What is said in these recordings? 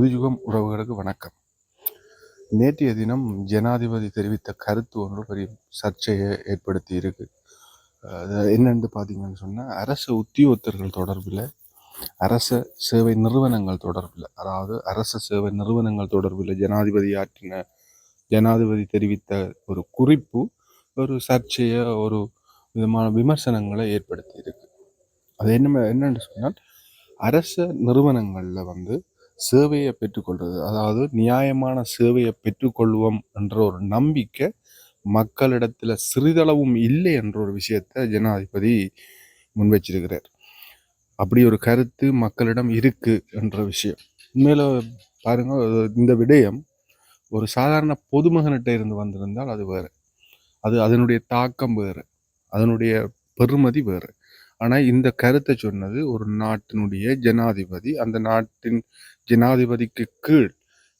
புதுயுகம் உறவுகளுக்கு வணக்கம். நேற்றைய தினம் ஜனாதிபதி தெரிவித்த கருத்து ஒன்று பெரிய சர்ச்சையை ஏற்படுத்தி இருக்கு. அது என்னென்னு பார்த்தீங்கன்னு சொன்னால் அரசு உத்தியோகத்தர்கள் தொடர்பில் அரச சேவை நிறுவனங்கள் தொடர்பில் அதாவது அரச சேவை நிறுவனங்கள் தொடர்பில் ஜனாதிபதி ஆற்றின ஜனாதிபதி தெரிவித்த ஒரு குறிப்பு ஒரு சர்ச்சையை ஒரு விதமான விமர்சனங்களை ஏற்படுத்தி இருக்கு. அது என்ன என்னென்னு சொன்னால் அரச நிறுவனங்களில் வந்து சேவையை பெற்றுக்கொள்வது அதாவது நியாயமான சேவையை பெற்றுக்கொள்வோம் என்ற ஒரு நம்பிக்கை மக்களிடத்தில் சிறிதளவும் இல்லை என்ற ஒரு விஷயத்தை ஜனாதிபதி முன்வைச்சிருக்கிறார். அப்படி ஒரு கருத்து மக்களிடம் இருக்கு என்ற விஷயம். உண்மையில பாருங்க இந்த விடயம் ஒரு சாதாரண பொதுமகனிட்ட இருந்து வந்திருந்தால் அது வேறு. அது அதனுடைய தாக்கம் வேறு. அதனுடைய பெருமதி வேறு. ஆனால் இந்த கருத்தை சொன்னது ஒரு நாட்டினுடைய ஜனாதிபதி அந்த நாட்டின் ஜனாதிபதிக்கு கீழ்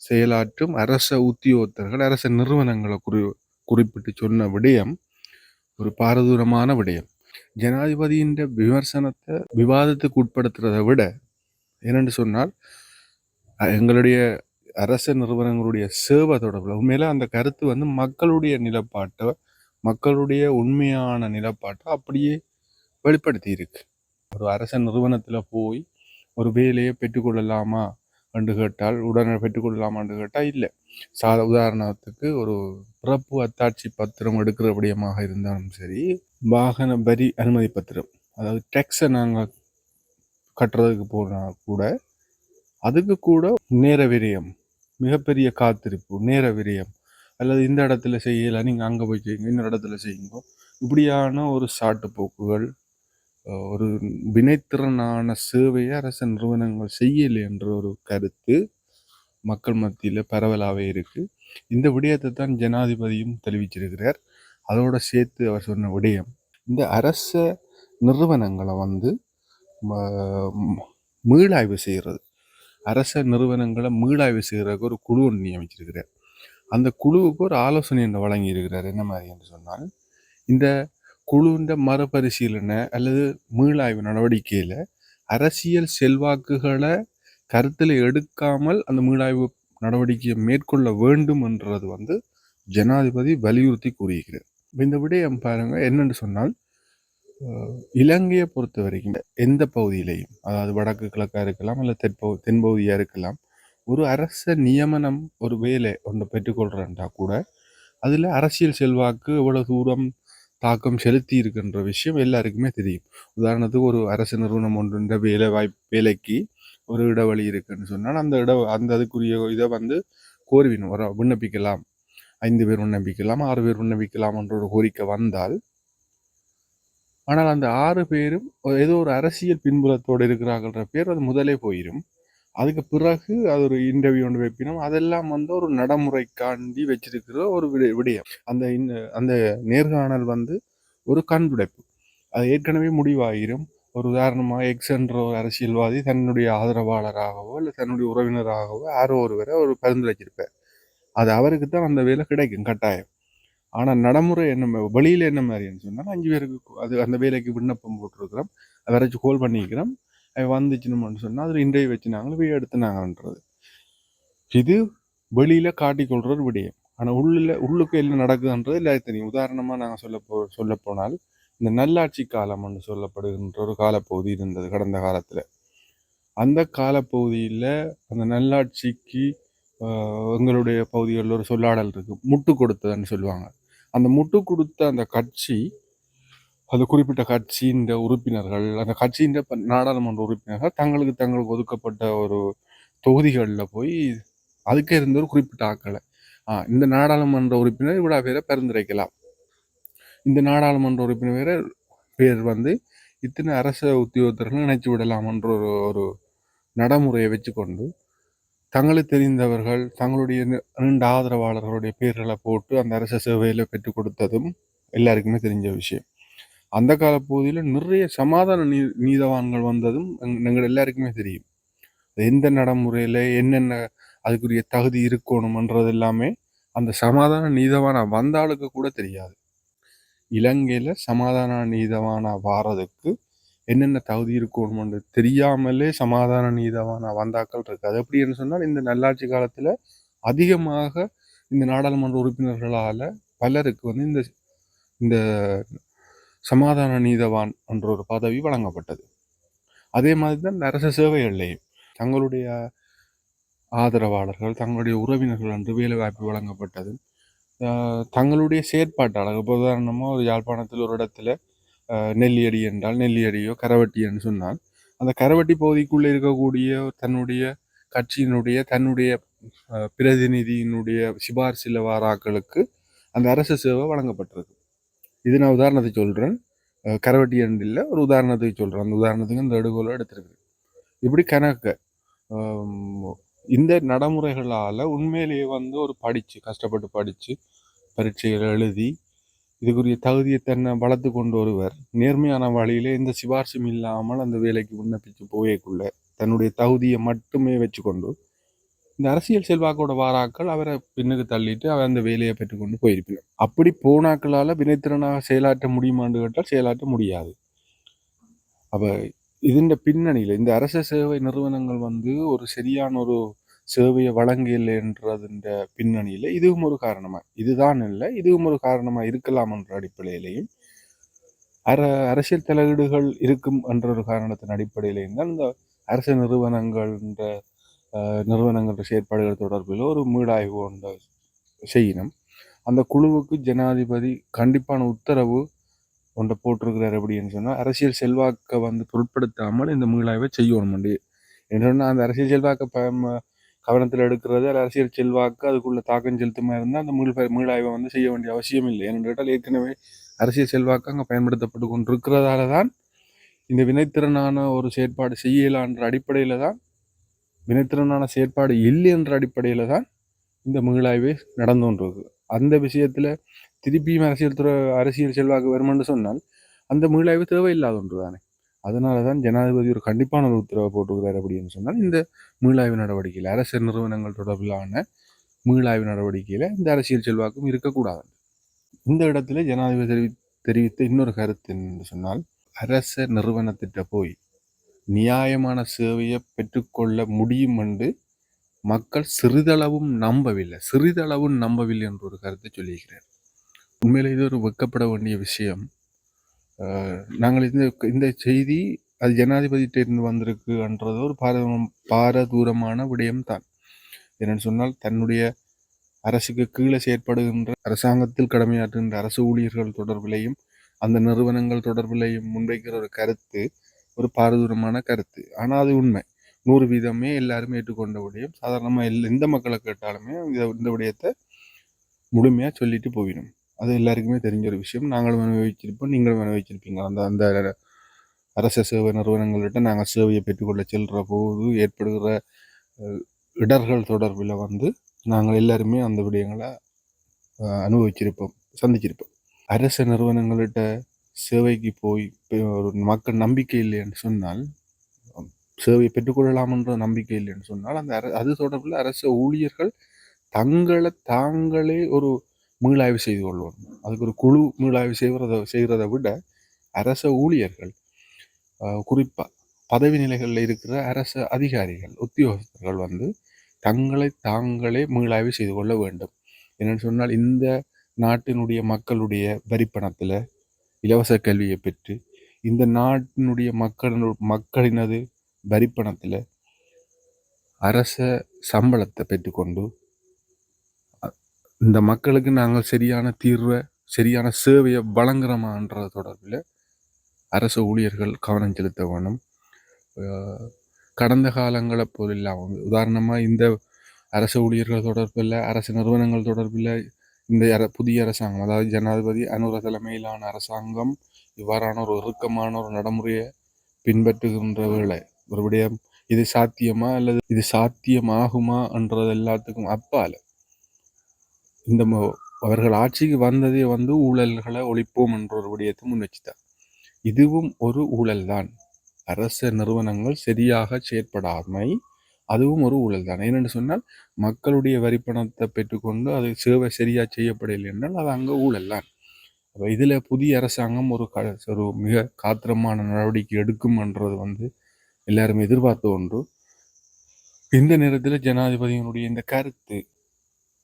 செயலாற்றும் அரச உத்தியோகத்தர்கள் அரச நிறுவனங்களை குறி குறிப்பிட்டு சொன்ன விடயம் ஒரு பாரதூரமான விடயம். ஜனாதிபதியின் விமர்சனத்தை விவாதத்துக்கு உட்படுத்துறதை விட என்னென்று சொன்னால் எங்களுடைய அரச நிறுவனங்களுடைய சேவை தொடர்பில் உண்மையில அந்த கருத்து வந்து மக்களுடைய நிலப்பாட்டை மக்களுடைய உண்மையான நிலப்பாட்டை அப்படியே வெளிப்படுத்தி இருக்கு ஒரு அரச நிறுவனத்தில் போய் ஒரு வேலையை பெற்றுக்கொள்ளலாமா? என்று கேட்டால் உடனே பெற்றுக்கொள்ளலாம் என்று கேட்டால் இல்லை. சாத உதாரணத்துக்கு ஒரு பிறப்பு அத்தாட்சி பத்திரம் எடுக்கிற விடயமாக இருந்தாலும் சரி வாகன வரி அனுமதி பத்திரம் அதாவது டேக்ஸை நாங்கள் கட்டுறதுக்கு போனால் கூட அதுக்கு கூட நேர விரயம் மிகப்பெரிய காத்திருப்பு நேர விரயம். அல்லது இந்த இடத்துல செய்யலை நீங்கள் அங்கே போய் செய்யுங்க இன்னொரு இடத்துல செய்யுங்க. இப்படியான ஒரு சாட்டு போக்குகள் ஒரு வினைத்திறனான சேவையை அரச நிறுவனங்கள் செய்யலை என்ற ஒரு கருத்து மக்கள் மத்தியில் பரவலாகவே இருக்குது இந்த விடயத்தை தான் ஜனாதிபதியும் தெரிவிச்சிருக்கிறார். அதோடு சேர்த்து அவர் சொன்ன விடயம் இந்த அரச நிறுவனங்களை வந்து மீளாய்வு செய்கிறது அரச நிறுவனங்களை மீளாய்வு செய்கிறதுக்கு ஒரு குழு ஒன்று நியமிச்சிருக்கிறார். அந்த குழுவுக்கு ஒரு ஆலோசனை ஒன்று வழங்கி இருக்கிறார் என்ன மாதிரி என்று சொன்னால் இந்த குழுண்ட மறுபரிசீலனை அல்லது மீளாய்வு நடவடிக்கையில் அரசியல் செல்வாக்குகளை கருத்தில் எடுக்காமல் அந்த மீளாய்வு நடவடிக்கையை மேற்கொள்ள வேண்டும் என்றது வந்து ஜனாதிபதி வலியுறுத்தி கூறியிருக்கிறார். இந்த விடயம் பாருங்க என்னென்று சொன்னால் இலங்கையை பொறுத்த வரைக்கும் எந்த பகுதியிலையும் அதாவது வடக்கு கிழக்காக இருக்கலாம் இல்லை தென்பகு தென்பகுதியாக இருக்கலாம் ஒரு அரச நியமனம் ஒரு வேலை ஒன்று பெற்றுக்கொள்கிறேன்டா கூட அதில் அரசியல் செல்வாக்கு எவ்வளோ தூரம் தாக்கம் செலுத்தி இருக்கின்ற விஷயம் எல்லாருக்குமே தெரியும். உதாரணத்துக்கு ஒரு அரசு நிறுவனம் ஒன்று வேலை வாய்ப்பு வேலைக்கு ஒரு இடவழி இருக்குன்னு சொன்னால் அந்த இட அந்த அதுக்குரிய இதை வந்து கோருவின் ஒரு விண்ணப்பிக்கலாம். ஐந்து பேர் விண்ணப்பிக்கலாம் ஆறு பேர் விண்ணப்பிக்கலாம் என்ற ஒரு கோரிக்கை வந்தால் ஆனால் அந்த ஆறு பேரும் ஏதோ ஒரு அரசியல் பின்புலத்தோடு இருக்கிறாங்கன்ற பேர் அது முதலே போயிடும் அதுக்கு பிறகு அது ஒரு இன்டர்வியூ ஒன்று வைப்பினோம். அதெல்லாம் வந்து ஒரு நடைமுறைக்காண்டி வச்சிருக்கிற ஒரு விடயம். அந்த அந்த நேர்காணல் வந்து ஒரு கண்துடைப்பு. அது ஏற்கனவே முடிவாயிரும். ஒரு உதாரணமாக எக்ஸ் என்ற ஒரு அரசியல்வாதி தன்னுடைய ஆதரவாளராகவோ இல்லை தன்னுடைய உறவினராகவோ யாரோ ஒருவரை ஒரு பரிந்துரைச்சிருப்பார் அது அவருக்கு தான் அந்த வேலை கிடைக்கும் கட்டாயம். ஆனால் நடைமுறை என்ன வெளியில் என்ன மாதிரின்னு சொன்னால் அஞ்சு பேருக்கு அது அந்த வேலைக்கு விண்ணப்பம் போட்டிருக்கிறோம். அதை வரைச்சு கோல் பண்ணிக்கிறோம். வந்துச்சுன்னு சொன்னால் அதில் இன்றைய நாங்கள் போய் எடுத்துனாங்கன்றது. இது வெளியில் காட்டிக்கொள்கிற ஒரு விடயம். ஆனால் உள்ளில் உள்ளுக்கு என்ன நடக்குதுன்றது இல்லை தெரியும். உதாரணமாக நாங்கள் சொல்ல போ சொல்ல போனால் இந்த நல்லாட்சி காலம்னு சொல்லப்படுகின்ற ஒரு காலப்பகுதி இருந்தது கடந்த காலத்தில். அந்த காலப்பகுதியில் அந்த நல்லாட்சிக்கு எங்களுடைய பகுதிகளில் ஒரு சொல்லாடல் இருக்குது முட்டு கொடுத்ததுன்னு சொல்லுவாங்க. அந்த முட்டு கொடுத்த அந்த கட்சி அது குறிப்பிட்ட கட்சியின் உறுப்பினர்கள் அந்த கட்சியின் நாடாளுமன்ற உறுப்பினர்கள் தங்களுக்கு தங்களுக்கு ஒதுக்கப்பட்ட ஒரு தொகுதிகளில் போய் அதுக்கே இருந்த ஒரு குறிப்பிட்ட ஆக்களை. இந்த நாடாளுமன்ற உறுப்பினர் இவ்வளோ பேரை பரிந்துரைக்கலாம். இந்த நாடாளுமன்ற உறுப்பினர் பேர் வந்து இத்தனை அரச உத்தியோகத்தர்கள் நினைச்சு விடலாம்ன்ற ஒரு ஒரு நடைமுறையை வச்சுக்கொண்டு தங்களுக்கு தெரிந்தவர்கள் தங்களுடைய நீண்ட ஆதரவாளர்களுடைய பேர்களை போட்டு அந்த அரச சேவையில் பெற்றுக் கொடுத்ததும் எல்லாருக்குமே தெரிஞ்ச விஷயம். அந்த கால பகுதியில் நிறைய சமாதான நீ நீதவான்கள் வந்ததும் எங்கள் எல்லாருக்குமே தெரியும். எந்த நடைமுறையில் என்னென்ன அதுக்குரிய தகுதி இருக்கணுமன்றது எல்லாமே அந்த சமாதான நீதவான வந்தாளுக்கு கூட தெரியாது. இலங்கையில் சமாதான நீதவான வாரதுக்கு என்னென்ன தகுதி இருக்கணும்னு தெரியாமலே சமாதான நீதவான வந்தாக்கள் இருக்கு. அது எப்படின்னு சொன்னால் இந்த நல்லாட்சி காலத்தில் அதிகமாக இந்த நாடாளுமன்ற உறுப்பினர்களால் பலருக்கு வந்து இந்த இந்த சமாதான நீதவான் என்ற ஒரு பதவி வழங்கப்பட்டது. அதே மாதிரி தான் அரச சேவைகள்லையும். தங்களுடைய ஆதரவாளர்கள் தங்களுடைய உறவினர்கள் என்று வேலைவாய்ப்பு வழங்கப்பட்டது. தங்களுடைய செயற்பாட்டாளர் இப்போ உதாரணமாக ஒரு யாழ்ப்பாணத்தில் ஒரு இடத்துல நெல்லியடி என்றால் நெல்லியடியோ கரவட்டி என்று சொன்னால் அந்த கரவட்டி பகுதிக்குள்ளே இருக்கக்கூடிய தன்னுடைய கட்சியினுடைய தன்னுடைய பிரதிநிதியினுடைய சிபார்சில வாராக்களுக்கு அந்த அரசு சேவை வழங்கப்பட்டிருக்கு. இது நான் உதாரணத்துக்கு சொல்கிறேன் கரவட்டி இல்லை ஒரு உதாரணத்துக்கு சொல்கிறேன் அந்த உதாரணத்துக்கு இந்த எடுகோலை எடுத்திருக்கு இப்படி கணக்க இந்த நடைமுறைகளால் உண்மையிலேயே வந்து ஒரு படித்து கஷ்டப்பட்டு படித்து பரீட்சைகள் எழுதி இதுக்குரிய தகுதியை தன்னை வளர்த்து கொண்டு ஒருவர் நேர்மையான வழியிலே எந்த சிபார்சும் இல்லாமல் அந்த வேலைக்கு விண்ணப்பித்து போயக்குள்ள தன்னுடைய தகுதியை மட்டுமே வச்சுக்கொண்டு இந்த அரசியல் செல்வாக்கோட வாராக்கள் அவரை பின்னுக்கு தள்ளிட்டு அவர் அந்த வேலையை பெற்றுக்கொண்டு போயிருப்பினும் அப்படி போனாக்களால் வினைத்திறனாக செயலாற்ற முடியுமான்னு கேட்டால் செயலாற்ற முடியாது. அப்போ இதன் பின்னணியில் இந்த அரச சேவை நிறுவனங்கள் வந்து ஒரு சரியான ஒரு சேவையை வழங்கலை என்றதுன்ற பின்னணியில் இதுவும் ஒரு காரணமாக இதுதான் இல்லை இதுவும் ஒரு காரணமாக இருக்கலாம் என்ற அடிப்படையிலையும் அர அரசியல் தலையீடுகள் இருக்கும் என்ற ஒரு காரணத்தின் அடிப்படையிலையும் தான் இந்த அரசு நிறுவனங்கள்ன்ற நிறுவனங்கள செயற்பாடுகள் தொடர்பில் ஒரு மீளாய்வு ஒன்றை செய்யணும். அந்த குழுவுக்கு ஜனாதிபதி கண்டிப்பான உத்தரவு ஒன்றை போட்டிருக்கிறார் அப்படின்னு சொன்னால் அரசியல் செல்வாக்கை வந்து பொருட்படுத்தாமல் இந்த மீளாய்வை செய்யணும் என்று சொன்னால் அந்த அரசியல் செல்வாக்கை ப கவனத்தில் எடுக்கிறது அரசியல் செல்வாக்கு அதுக்குள்ள தாக்கம் செலுத்துமா இருந்தால் அந்த மீள் மீளாய்வை வந்து செய்ய வேண்டிய அவசியம் இல்லை. ஏன்னு கேட்டால் ஏற்கனவே அரசியல் செல்வாக்கு அங்கே பயன்படுத்தப்பட்டு கொண்டிருக்கிறதால தான் இந்த வினைத்திறனான ஒரு செயற்பாடு செய்யலான்ற அடிப்படையில் தான் வினைத்திறனான செயற்பாடு இல்லை என்ற அடிப்படையில் தான் இந்த மீளாய்வே நடந்து கொண்டிருக்கு அந்த விஷயத்தில் திருப்பியும் அரசியல் துறை அரசியல் செல்வாக்கு வருமென்று சொன்னால் அந்த மீளாய்வு தேவையில்லாத ஒன்று தானே அதனால தான் ஜனாதிபதி ஒரு கண்டிப்பான ஒரு உத்தரவை போட்டுக்கிறார் அப்படின்னு சொன்னால் இந்த மீளாய்வு நடவடிக்கையில் அரசு நிறுவனங்கள் தொடர்பிலான மீளாய்வு நடவடிக்கையில் இந்த அரசியல் செல்வாக்கும் இருக்கக்கூடாது. இந்த இடத்துல ஜனாதிபதி தெரிவித்த இன்னொரு கருத்து என்று சொன்னால் அரச நிறுவனத்திட்ட போய் நியாயமான சேவையை பெற்றுக்கொள்ள முடியும் என்று மக்கள் சிறிதளவும் நம்பவில்லை. சிறிதளவும் நம்பவில்லை என்ற ஒரு கருத்தை சொல்லியிருக்கிறார். உண்மையில் இது ஒரு வெக்கப்பட வேண்டிய விஷயம். நாங்கள் இந்த இந்த செய்தி அது ஜனாதிபதியிட்டிருந்து வந்திருக்குன்றது ஒரு பார பாரதூரமான விடயம்தான். என்னென்னு சொன்னால் தன்னுடைய அரசுக்கு கீழே செயற்படுகின்ற அரசாங்கத்தில் கடமையாற்றுகின்ற அரசு ஊழியர்கள் தொடர்பிலையும் அந்த நிறுவனங்கள் தொடர்பிலையும் முன்வைக்கிற ஒரு கருத்து ஒரு பாரதூரமான கருத்து. ஆனால் அது உண்மை. நூறு வீதமே எல்லாருமே ஏற்றுக்கொண்ட விடயம். சாதாரணமாக எல் எந்த மக்களை கேட்டாலுமே இதை இந்த விடயத்தை முழுமையாக சொல்லிட்டு போயிடும். அது எல்லாருக்குமே தெரிஞ்ச ஒரு விஷயம். நாங்களும் அனுபவிச்சிருப்போம் நீங்களும் அனுபவிச்சிருப்பீங்க அந்த அந்த அரச சேவை நிறுவனங்கள்கிட்ட நாங்கள் சேவையை பெற்றுக்கொள்ள செல்கிற போது ஏற்படுகிற இடர்கள் தொடர்பில் வந்து நாங்கள் எல்லாருமே அந்த விடயங்களை அனுபவிச்சிருப்போம் சந்திச்சிருப்போம். அரச நிறுவனங்கள்கிட்ட சேவைக்கு போய் ஒரு மக்கள் நம்பிக்கை இல்லைன்னு சொன்னால் சேவையை பெற்றுக்கொள்ளலாம்ன்ற நம்பிக்கை இல்லைன்னு சொன்னால் அந்த அர அது தொடர்பில் அரசு ஊழியர்கள் தங்களை தாங்களே ஒரு மீளாய்வு செய்து கொள்வோம் அதுக்கு ஒரு குழு மீளாய்வு செய்கிறத செய்கிறத விட அரச ஊழியர்கள் குறிப்பாக பதவி நிலைகளில் இருக்கிற அரச அதிகாரிகள் உத்தியோகஸ்தர்கள் வந்து தங்களை தாங்களே மீளாய்வு செய்து கொள்ள வேண்டும். என்னென்னு சொன்னால் இந்த நாட்டினுடைய மக்களுடைய வரிப்பணத்தில் இலவச கல்வியை பெற்று இந்த நாட்டினுடைய மக்கள் மக்களினது வரிப்பணத்தில் அரச சம்பளத்தை பெற்றுக்கொண்டு அ- இந்த மக்களுக்கு நாங்கள் சரியான தீர்வை சரியான சேவையை வழங்குறோமான்ற தொடர்பில் அரசு ஊழியர்கள் கவனம் செலுத்த வேணும் கடந்த காலங்களை போல் இல்லாமல் உதாரணமாக இந்த அரசு ஊழியர்கள் தொடர்பில் அரசு நிறுவனங்கள் தொடர்பில் இந்த அர புதிய அரசாங்கம் அதாவது ஜனாதிபதி அனுர தலைமையிலான அரசாங்கம் இவ்வாறான ஒரு இறுக்கமான ஒரு நடைமுறையை பின்பற்றுகின்ற வேளை ஒரு விடயம். இது சாத்தியமா அல்லது இது சாத்தியமாகுமா என்றது எல்லாத்துக்கும் அப்பால. இந்த ம- அவர்கள் ஆட்சிக்கு வந்ததே வந்து ஊழல்களை ஒழிப்போம் என்ற ஒரு விடயத்தை முன் வச்சுட்டார். இதுவும் ஒரு ஊழல்தான். அரசு அரச நிறுவனங்கள் சரியாக செயற்படாமை அதுவும் ஒரு ஊழல் தான். ஏனென்று சொன்னால் மக்களுடைய வரிப்பணத்தை பெற்றுக்கொண்டு அது சேவை சரியாக செய்யப்படவில்லை என்றால் அது அங்கே ஊழல் தான். அப்போ இதில் புதிய அரசாங்கம் ஒரு க ஒரு மிக காத்திரமான நடவடிக்கை எடுக்கும்ன்றது வந்து எல்லாரும் எதிர்பார்த்த ஒன்று. இந்த நேரத்தில் ஜனாதிபதியினுடைய இந்த கருத்து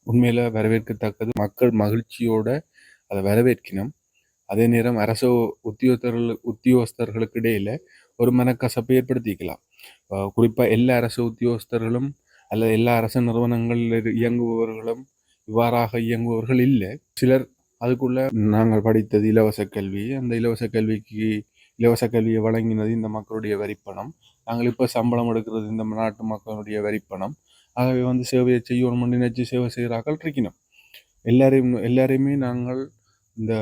உண்மையில் வரவேற்கத்தக்கது. மக்கள் மகிழ்ச்சியோட அதை வரவேற்கினோம். அதே நேரம் அரசு உத்தியோகத்தர்கள் உத்தியோகஸ்தர்களுக்கு இடையில ஒரு மனக்கசப்பை ஏற்படுத்திக்கலாம். குறிப்பாக எல்லா அரசு உத்தியோகஸ்தர்களும் அல்லது எல்லா அரசு நிறுவனங்களில் இயங்குபவர்களும் இவ்வாறாக இயங்குபவர்கள் இல்லை. சிலர் அதுக்குள்ள நாங்கள் படித்தது இலவச கல்வி அந்த இலவச கல்விக்கு இலவச கல்வியை வழங்கினது இந்த மக்களுடைய வரிப்பணம். நாங்கள் இப்போ சம்பளம் எடுக்கிறது இந்த நாட்டு மக்களுடைய வரிப்பணம். ஆகவே வந்து சேவையை செய்யணும் நினைச்சு சேவை செய்கிறார்கள் இருக்கணும் எல்லாரையும் எல்லாரையுமே நாங்கள் இந்த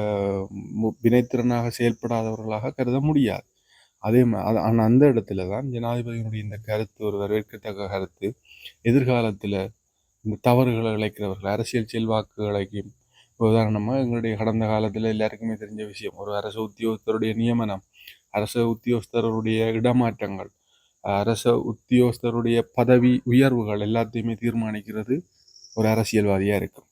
மு- வினைத்திறனாக செயல்படாதவர்களாக கருத முடியாது. அதே ஆனால் அந்த இடத்துல தான் ஜனாதிபதியினுடைய இந்த கருத்து ஒரு வரவேற்கத்தக்க கருத்து. எதிர்காலத்தில் இந்த தவறுகளை இழைக்கிறவர்கள் அரசியல் செல்வாக்குகளைக்கு உதாரணமாக எங்களுடைய கடந்த காலத்தில் எல்லாருக்குமே தெரிஞ்ச விஷயம் ஒரு அரசு உத்தியோகத்தருடைய நியமனம் அரசு உத்தியோகஸ்தருடைய இடமாற்றங்கள் அரசு உத்தியோகஸ்தருடைய பதவி உயர்வுகள் எல்லாத்தையுமே தீர்மானிக்கிறது ஒரு அரசியல்வாதியாக இருக்கும்.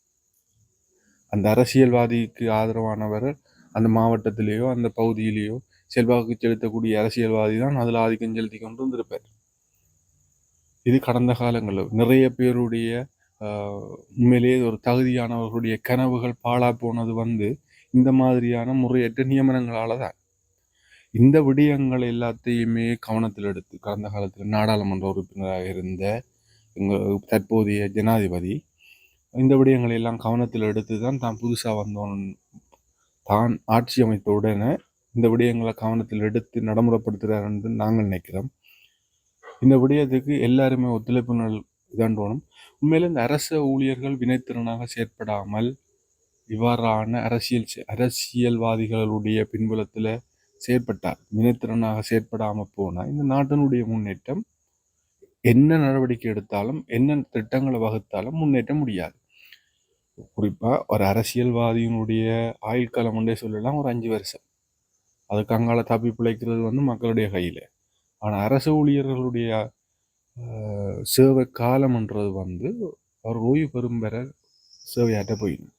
அந்த அரசியல்வாதிக்கு ஆதரவானவர் அந்த மாவட்டத்திலேயோ அந்த பகுதியிலேயோ செல்வாக்கு செலுத்தக்கூடிய அரசியல்வாதி தான் அதில் ஆதிக்கம் செலுத்தி கொண்டு வந்திருப்பார். இது கடந்த காலங்களில் நிறைய பேருடைய உண்மையிலேயே ஒரு தகுதியானவர்களுடைய கனவுகள் பாழா போனது வந்து இந்த மாதிரியான முறையற்ற நியமனங்களால் தான். இந்த விடயங்கள் எல்லாத்தையுமே கவனத்தில் எடுத்து கடந்த காலத்தில் நாடாளுமன்ற உறுப்பினராக இருந்த எங்கள் தற்போதைய ஜனாதிபதி இந்த விடயங்களை எல்லாம் கவனத்தில் எடுத்து தான் தான் புதுசாக வந்தோன் தான் ஆட்சி அமைத்த உடனே இந்த விடயங்களை கவனத்தில் எடுத்து நடைமுறைப்படுத்துகிறார் என்று நாங்கள் நினைக்கிறோம். இந்த விடயத்துக்கு எல்லாருமே ஒத்துழைப்பு நல் இதாண்டோனும் இந்த அரச ஊழியர்கள் வினைத்திறனாக செயற்படாமல் இவ்வாறான அரசியல் செ- அரசியல்வாதிகளுடைய பின்புலத்தில் செயற்பட்டார். வினைத்திறனாக செயற்படாமல் போனால் இந்த நாட்டினுடைய முன்னேற்றம் என்ன நடவடிக்கை எடுத்தாலும் என்ன திட்டங்களை வகுத்தாலும் முன்னேற்ற முடியாது. குறிப்பாக ஒரு அரசியல்வாதியினுடைய ஆயுள் காலம் ஒன்றே சொல்லலாம் ஒரு அஞ்சு வருஷம். அதுக்கு அங்கால தப்பி பிழைக்கிறது வந்து மக்களுடைய கையில். ஆனால் அரசு ஊழியர்களுடைய சேவை காலம்ன்றது வந்து அவர் ஓய்வு பெறும் பெற சேவையாட்ட போயிடும்.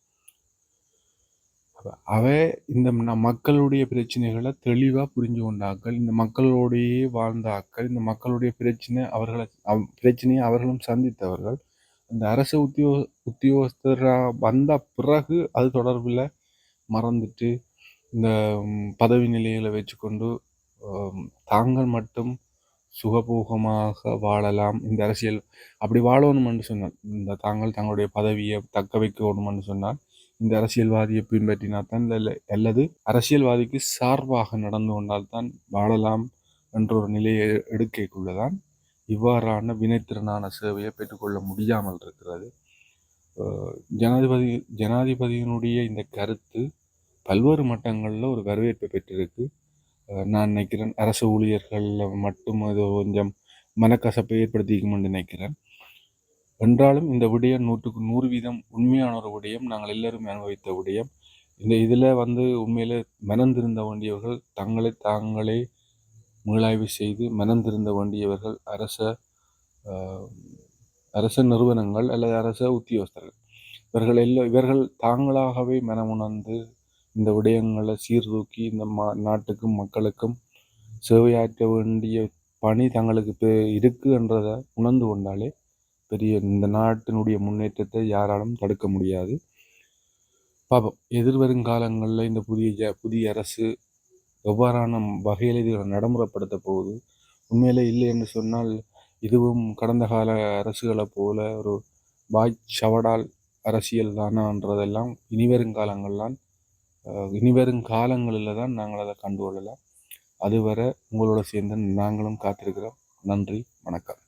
அவ இந்த மக்களுடைய பிரச்சனைகளை தெளிவாக புரிஞ்சு கொண்டாக்கள் இந்த மக்களோடையே வாழ்ந்த ஆக்கள் இந்த மக்களுடைய பிரச்சனை அவர்களை அவ்- பிரச்சனையை அவர்களும் சந்தித்தவர்கள் இந்த அரசு உத்தியோ உத்தியோகஸ்தராக வந்த பிறகு அது தொடர்பில் மறந்துட்டு இந்த பதவி நிலைகளை வச்சுக்கொண்டு தாங்கள் மட்டும் சுகபோகமாக வாழலாம். இந்த அரசியல் அப்படி வாழணுமென்று சொன்னால் இந்த தாங்கள் தங்களுடைய பதவியை தக்க வைக்கணுமென்று சொன்னால் இந்த அரசியல்வாதியை பின்பற்றினால் தான் இல்லை அல்லது அரசியல்வாதிக்கு சார்பாக நடந்து கொண்டால்தான் வாழலாம் என்ற ஒரு நிலையை எடுக்கைக்குள்ளதான் இவ்வாறான வினைத்திறனான சேவையை பெற்றுக்கொள்ள முடியாமல் இருக்கிறது. ஜனாதிபதி ஜனாதிபதியினுடைய இந்த கருத்து பல்வேறு மட்டங்களில் ஒரு வரவேற்பை பெற்றிருக்கு. நான் நினைக்கிறேன் அரசு ஊழியர்களில் மட்டும் அது கொஞ்சம் மனக்கசப்பை ஏற்படுத்திக்கும்னு நினைக்கிறேன். என்றாலும் இந்த விடயம் நூற்றுக்கு நூறு வீதம் உண்மையான ஒரு விடயம். நாங்கள் எல்லோரும் அனுபவித்த விடயம். இந்த இதில் வந்து உண்மையில் மனம் திருந்த வேண்டியவர்கள் தங்களை தாங்களே மீளாய்வு செய்து மனம் திருந்த வேண்டியவர்கள் அரச அரச நிறுவனங்கள் அல்லது அரச உத்தியோகஸ்தர்கள். இவர்கள் எல்லாம் இவர்கள் தாங்களாகவே மனமுணர்ந்து இந்த விடயங்களை சீர்தூக்கி இந்த மா நாட்டுக்கும் மக்களுக்கும் சேவையாற்ற வேண்டிய பணி தங்களுக்கு பெ- இருக்கு என்றதை உணர்ந்து கொண்டாலே பெரிய இந்த நாட்டினுடைய முன்னேற்றத்தை யாராலும் தடுக்க முடியாது. பார்ப்போம் எதிர்வரும் காலங்களில் இந்த புதிய ஜ- புதிய அரசு எவ்வாறான வகையில் இதுகளை நடைமுறைப்படுத்த போகுது? உண்மையிலே இல்லை என்று சொன்னால் இதுவும் கடந்த கால அரசுகளை போல ஒரு வாய் சவடால் அரசியல் தானான்றதெல்லாம் இனிவரும் காலங்கள்லாம் இனிவரும் காலங்களில் தான் நாங்கள் அதை கண்டு கொள்ளலாம். அதுவரை உங்களோட சேர்ந்து நாங்களும் காத்திருக்கிறோம். நன்றி வணக்கம்.